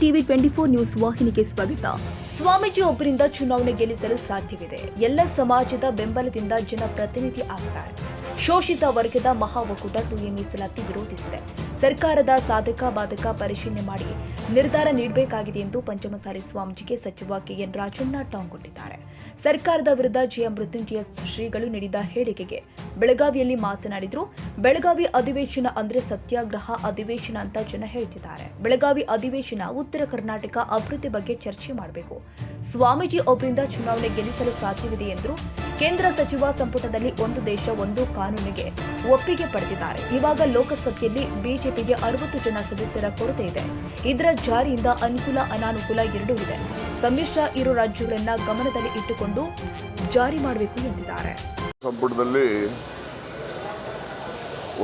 TV twenty four news ವಾಹಿನಿಗೆ ಸ್ವಾಗತ. ಸ್ವಾಮೀಜಿ ಒಬ್ಬರಿಂದ ಚುನಾವಣೆ ಗೆಲ್ಲಿಸಲು ಸಾಧ್ಯವಿದೆ. ಎಲ್ಲ ಸಮಾಜದ ಬೆಂಬಲದಿಂದ ಜನಪ್ರತಿನಿಧಿ ಆಗ್ತಾರೆ. ಶೋಷಿತ ವರ್ಗದ ಮಹಾ ಒಕ್ಕೂಟ ಟುಎ ಮೀಸಲಾತಿ ವಿರೋಧಿಸಿದೆ. ಸರ್ಕಾರದ ಸಾಧಕ ಬಾಧಕ ಪರಿಶೀಲನೆ ಮಾಡಿ ನಿರ್ಧಾರ ನೀಡಬೇಕಾಗಿದೆ ಎಂದು ಪಂಚಮಸಾಲಿ ಸ್ವಾಮೀಜಿಗೆ ಸಚಿವ ಕೆಎನ್ ರಾಜಣ್ಣ ಟಾಂಗ್ ಕೊಟ್ಟಿದ್ದಾರೆ ಸರ್ಕಾರದ ವಿರುದ್ಧ ಜೆಎ ಮೃತ್ಯುಂಜಯ ಶ್ರೀಗಳು ನೀಡಿದ ಹೇಳಿಕೆಗೆ ಬೆಳಗಾವಿಯಲ್ಲಿ ಮಾತನಾಡಿದ್ರು, ಬೆಳಗಾವಿ ಅಧಿವೇಶನ ಅಂದ್ರೆ ಸತ್ಯಾಗ್ರಹ ಅಧಿವೇಶನ ಅಂತ ಜನ ಹೇಳ್ತಿದ್ದಾರೆ. ಬೆಳಗಾವಿ ಅಧಿವೇಶನ ಉತ್ತರ ಕರ್ನಾಟಕ ಅಭಿವೃದ್ಧಿ ಬಗ್ಗೆ ಚರ್ಚೆ ಮಾಡಬೇಕು. ಸ್ವಾಮೀಜಿ ಒಬ್ಬರಿಂದ ಚುನಾವಣೆ ಗೆಲ್ಲಿಸಲು ಸಾಧ್ಯವಿದೆ ಎಂದರು ಕೇಂದ್ರ ಸಚಿವ ಸಂಪುಟದಲ್ಲಿ ಒಂದು ದೇಶ, ಒಂದು ಕಾನೂನಿಗೆ ಒಪ್ಪಿಗೆ ಪಡೆದಿದ್ದಾರೆ. ಇವಾಗ ಲೋಕಸಭೆಯಲ್ಲಿ ಬಿಜೆಪಿಗೆ ಅರವತ್ತು ಜನ ಸದಸ್ಯರ ಕೊರತೆ ಇದೆ. ಇದರ ಜಾರಿಯಿಂದ ಅನುಕೂಲ, ಅನಾನುಕೂಲ ಎರಡೂ ಇದೆ. ಸಮ್ಮಿಶ್ರ ಇರೋ ರಾಜ್ಯಗಳನ್ನ ಗಮನದಲ್ಲಿ ಇಟ್ಟುಕೊಂಡು ಜಾರಿ ಮಾಡಬೇಕು ಎಂದಿದ್ದಾರೆ. ಸಂಪುಟದಲ್ಲಿ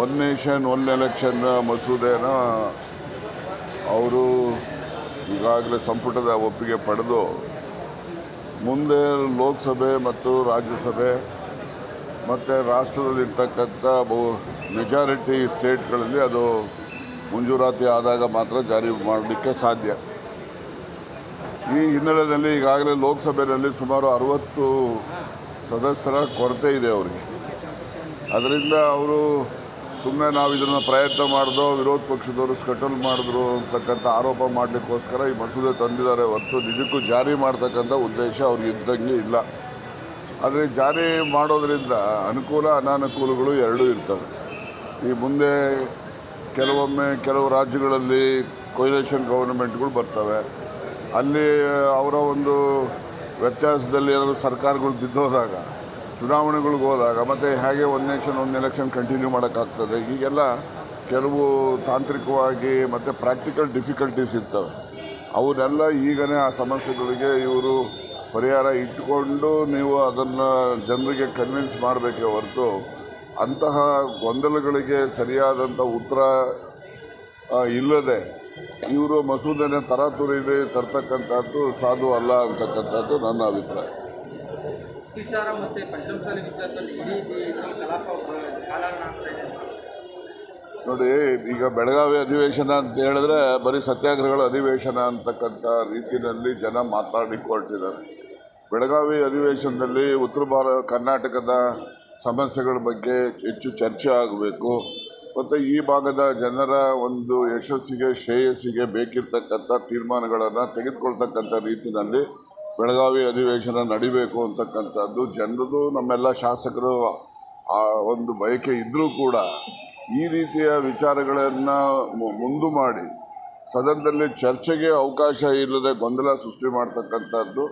ಒನ್ ನೇಷನ್ ಒನ್ ಎಲೆಕ್ಷನ್ ಮಸೂದೆನ ಅವರು ಈಗಾಗಲೇ ಸಂಪುಟದ ಒಪ್ಪಿಗೆ ಪಡೆದು ಮುಂದೆ ಲೋಕಸಭೆ ಮತ್ತು ರಾಜ್ಯಸಭೆ ಮತ್ತು ರಾಷ್ಟ್ರದಲ್ಲಿರ್ತಕ್ಕಂಥ ಬಹು ಮೆಜಾರಿಟಿ ಸ್ಟೇಟ್ಗಳಲ್ಲಿ ಅದು ಮಂಜೂರಾತಿ ಆದಾಗ ಮಾತ್ರ ಜಾರಿ ಮಾಡಲಿಕ್ಕೆ ಸಾಧ್ಯ. ಈ ಹಿನ್ನೆಲೆಯಲ್ಲಿ ಈಗಾಗಲೇ ಲೋಕಸಭೆಯಲ್ಲಿ ಸುಮಾರು ಅರವತ್ತು ಸದಸ್ಯರ ಕೊರತೆ ಇದೆ ಅವರಿಗೆ. ಅದರಿಂದ ಅವರು ಸುಮ್ಮನೆ ನಾವು ಇದನ್ನು ಪ್ರಯತ್ನ ಮಾಡಿದೋ, ವಿರೋಧ ಪಕ್ಷದವರು ಸ್ಕಟಲ್ ಮಾಡಿದ್ರು ಅಂತಕ್ಕಂಥ ಆರೋಪ ಮಾಡಲಿಕ್ಕೋಸ್ಕರ ಈ ಮಸೂದೆ ತಂದಿದ್ದಾರೆ. ಹೊರತು ನಿಜಕ್ಕೂ ಜಾರಿ ಮಾಡ್ತಕ್ಕಂಥ ಉದ್ದೇಶ ಅವ್ರಿಗೆ ಇದ್ದಂಗೆ ಇಲ್ಲ. ಆದರೆ ಜಾರಿ ಮಾಡೋದರಿಂದ ಅನುಕೂಲ, ಅನಾನುಕೂಲಗಳು ಎರಡೂ ಇರ್ತವೆ. ಈ ಮುಂದೆ ಕೆಲವೊಮ್ಮೆ ಕೆಲವು ರಾಜ್ಯಗಳಲ್ಲಿ ಕೊಯ್ಲೇಷನ್ ಗೌರ್ಮೆಂಟ್ಗಳು ಬರ್ತವೆ. ಅಲ್ಲಿ ಅವರ ಒಂದು ವ್ಯತ್ಯಾಸದಲ್ಲಿ ಏನಾದರೂ ಸರ್ಕಾರಗಳು ಬಿದ್ದೋದಾಗ ಚುನಾವಣೆಗಳಿಗೆ ಹೋದಾಗ ಮತ್ತು ಹೇಗೆ ಒಂದು ನೇಷನ್ ಒಂದು ಎಲೆಕ್ಷನ್ ಕಂಟಿನ್ಯೂ ಮಾಡೋಕ್ಕಾಗ್ತದೆ ಈಗೆಲ್ಲ ಕೆಲವು ತಾಂತ್ರಿಕವಾಗಿ ಮತ್ತು ಪ್ರಾಕ್ಟಿಕಲ್ ಡಿಫಿಕಲ್ಟೀಸ್ ಇರ್ತವೆ. ಅವನ್ನೆಲ್ಲ ಈಗಲೇ ಆ ಸಮಸ್ಯೆಗಳಿಗೆ ಇವರು ಪರಿಹಾರ ಇಟ್ಟುಕೊಂಡು ನೀವು ಅದನ್ನು ಜನರಿಗೆ ಕನ್ವಿನ್ಸ್ ಮಾಡಬೇಕೇ ಹೊರತು ಅಂತಹ ಗೊಂದಲಗಳಿಗೆ ಸರಿಯಾದಂಥ ಉತ್ತರ ಇಲ್ಲದೆ ಇವರು ಮಸೂದೆನ ತರಾತುರಿಲಿ ತರ್ತಕ್ಕಂಥದ್ದು ಸಾಧು ಅಲ್ಲ ಅಂತಕ್ಕಂಥದ್ದು ನನ್ನ ಅಭಿಪ್ರಾಯ. ವಿಚಾರ ಮತ್ತೆ ಪಂಚಮಸಾಲಿ ವಿಚಾರದಲ್ಲಿ ಇಡೀ ಕಲಾಪ ಕಾಲಹರಣ ಆಗ್ತಾ ಇದೆ ನೋಡಿ, ಈಗ ಬೆಳಗಾವಿ ಅಧಿವೇಶನ ಅಂತ ಹೇಳಿದ್ರೆ ಬರೀ ಸತ್ಯಾಗ್ರಹಗಳ ಅಧಿವೇಶನ ಅಂತಕ್ಕಂಥ ರೀತಿಯಲ್ಲಿ ಜನ ಮಾತಾಡಿಕೊಳ್ತಿದ್ದಾರೆ ಬೆಳಗಾವಿ ಅಧಿವೇಶನದಲ್ಲಿ ಉತ್ತರ ಭಾರತ ಕರ್ನಾಟಕದ ಸಮಸ್ಯೆಗಳ ಬಗ್ಗೆ ಹೆಚ್ಚು ಚರ್ಚೆ ಆಗಬೇಕು. ಮತ್ತು ಈ ಭಾಗದ ಜನರ ಒಂದು ಯಶಸ್ಸಿಗೆ, ಶ್ರೇಯಸ್ಸಿಗೆ ಬೇಕಿರ್ತಕ್ಕಂಥ ತೀರ್ಮಾನಗಳನ್ನು ತೆಗೆದುಕೊಳ್ತಕ್ಕಂಥ ರೀತಿಯಲ್ಲಿ ಬೆಳಗಾವಿ ಅಧಿವೇಶನ ನಡಿಬೇಕು ಅಂತಕ್ಕಂಥದ್ದು ಜನರದು ನಮ್ಮೆಲ್ಲ ಶಾಸಕರು ಆ ಒಂದು ಬಯಕೆ ಇದ್ದರೂ ಕೂಡ ಈ ರೀತಿಯ ವಿಚಾರಗಳನ್ನು ಮುಂದು ಮಾಡಿ ಸದನದಲ್ಲಿ ಚರ್ಚೆಗೆ ಅವಕಾಶ ಇಲ್ಲದೆ ಗೊಂದಲ ಸೃಷ್ಟಿ ಮಾಡ್ತಕ್ಕಂಥದ್ದು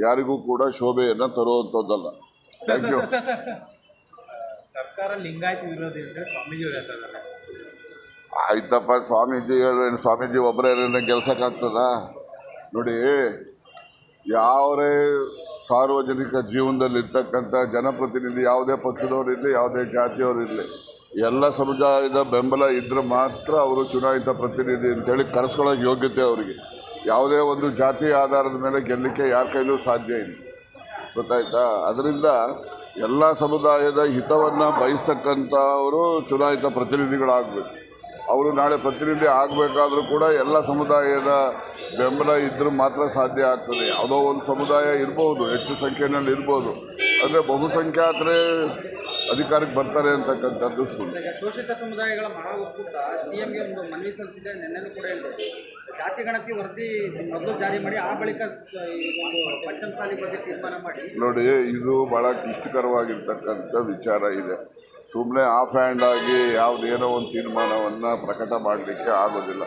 ಯಾರಿಗೂ ಕೂಡ ಶೋಭೆಯನ್ನು ತರುವಂಥದ್ದಲ್ಲ. ಥ್ಯಾಂಕ್ ಯು ಸರ್ಕಾರ ಲಿಂಗಾಯತ ವಿರೋಧಿ ಸ್ವಾಮೀಜಿ ಆಯ್ತಪ್ಪ ಸ್ವಾಮೀಜಿಗಳು ಸ್ವಾಮೀಜಿ ಒಬ್ಬರೇ ಗೆಲ್ಸಕ್ಕಾಗ್ತದ ನೋಡಿ ಯಾವರೇ ಸಾರ್ವಜನಿಕ ಜೀವನದಲ್ಲಿ ಇರ್ತಕ್ಕಂಥ ಜನಪ್ರತಿನಿಧಿ, ಯಾವುದೇ ಪಕ್ಷದವರಿರಲಿ ಯಾವುದೇ ಜಾತಿಯವರಿರಲಿ ಎಲ್ಲ ಸಮುದಾಯದ ಬೆಂಬಲ ಇದ್ದರೆ ಮಾತ್ರ ಅವರು ಚುನಾಯಿತ ಪ್ರತಿನಿಧಿ ಅಂತೇಳಿ ಕರೆಸ್ಕೊಳ್ಳೋಕೆ ಯೋಗ್ಯತೆ ಅವರಿಗೆ. ಯಾವುದೇ ಒಂದು ಜಾತಿ ಆಧಾರದ ಮೇಲೆ ಗೆಲ್ಲಲಿಕ್ಕೆ ಯಾರ ಕೈಲೂ ಸಾಧ್ಯ ಇಲ್ಲ. ಗೊತ್ತಾಯ್ತಾ? ಅದರಿಂದ ಎಲ್ಲ ಸಮುದಾಯದ ಹಿತವನ್ನು ಬಯಸ್ತಕ್ಕಂಥವರು ಚುನಾಯಿತ ಪ್ರತಿನಿಧಿಗಳಾಗಬೇಕು. ಅವರು ನಾಳೆ ಪ್ರತಿನಿಧಿ ಆಗಬೇಕಾದ್ರೂ ಕೂಡ ಎಲ್ಲ ಸಮುದಾಯದ ಬೆಂಬಲ ಇದ್ದರೂ ಮಾತ್ರ ಸಾಧ್ಯ ಆಗ್ತದೆ. ಯಾವುದೋ ಒಂದು ಸಮುದಾಯ ಇರ್ಬೋದು ಹೆಚ್ಚು ಸಂಖ್ಯೆಯಲ್ಲಿ ಇರ್ಬೋದು. ಅಂದರೆ ಬಹುಸಂಖ್ಯಾತರೇ ಅಧಿಕಾರಕ್ಕೆ ಬರ್ತಾರೆ ಅಂತಕ್ಕಂಥದ್ದು ಸುಳ್ಳು. ಶೋಷಿತ ಸಮುದಾಯಗಳ ಮಹಾ ಒಕ್ಕೂಟ ಸಿಎಂಗೆ ಒಂದು ಮನವಿ ಸಲ್ಲಿಸಿದೆ ನಿನ್ನೆನೂ ಕೂಡ ಹೇಳಿದೆ. ಜಾತಿ ಗಣತಿ ವರದಿ ಮೊದಲು ಜಾರಿ ಮಾಡಿ ಆ ಬಳಿಕ ಪಂಚಮಸಾಲಿ ಬಗ್ಗೆ ತೀರ್ಮಾನ ಮಾಡಿ. ನೋಡಿ ಇದು ಬಹಳ ಕ್ಲಿಷ್ಟಕರವಾಗಿರ್ತಕ್ಕಂಥ ವಿಚಾರ ಇದೆ. ಸುಮ್ಮನೆ ಆಫ್ ಹ್ಯಾಂಡ್ ಆಗಿ ಯಾವುದೇನೋ ಒಂದು ತೀರ್ಮಾನವನ್ನು ಪ್ರಕಟ ಮಾಡಲಿಕ್ಕೆ ಆಗೋದಿಲ್ಲ.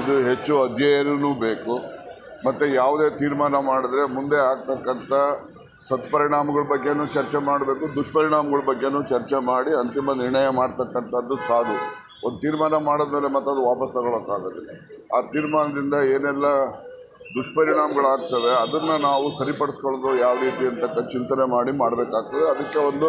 ಇದು ಹೆಚ್ಚು ಅಧ್ಯಯನವೂ ಬೇಕು. ಮತ್ತು ಯಾವುದೇ ತೀರ್ಮಾನ ಮಾಡಿದ್ರೆ ಮುಂದೆ ಆಗ್ತಕ್ಕಂಥ ಸತ್ಪರಿಣಾಮಗಳ ಬಗ್ಗೆನೂ ಚರ್ಚೆ ಮಾಡಬೇಕು, ದುಷ್ಪರಿಣಾಮಗಳ ಬಗ್ಗೆನೂ ಚರ್ಚೆ ಮಾಡಿ ಅಂತಿಮ ನಿರ್ಣಯ ಮಾಡ್ತಕ್ಕಂಥದ್ದು ಸಾಧು. ಒಂದು ತೀರ್ಮಾನ ಮಾಡಿದ್ಮೇಲೆ ಮತ್ತೆ ಅದು ವಾಪಸ್ ತಗೊಳಕ್ಕಾಗೋದಿಲ್ಲ. ಆ ತೀರ್ಮಾನದಿಂದ ಏನೆಲ್ಲ ದುಷ್ಪರಿಣಾಮಗಳಾಗ್ತವೆ, ಅದನ್ನು ನಾವು ಸರಿಪಡಿಸ್ಕೊಳ್ಳೋದು ಯಾವ ರೀತಿ ಅಂತಕ್ಕ ಚಿಂತನೆ ಮಾಡಿ ಮಾಡಬೇಕಾಗ್ತದೆ. ಅದಕ್ಕೆ ಒಂದು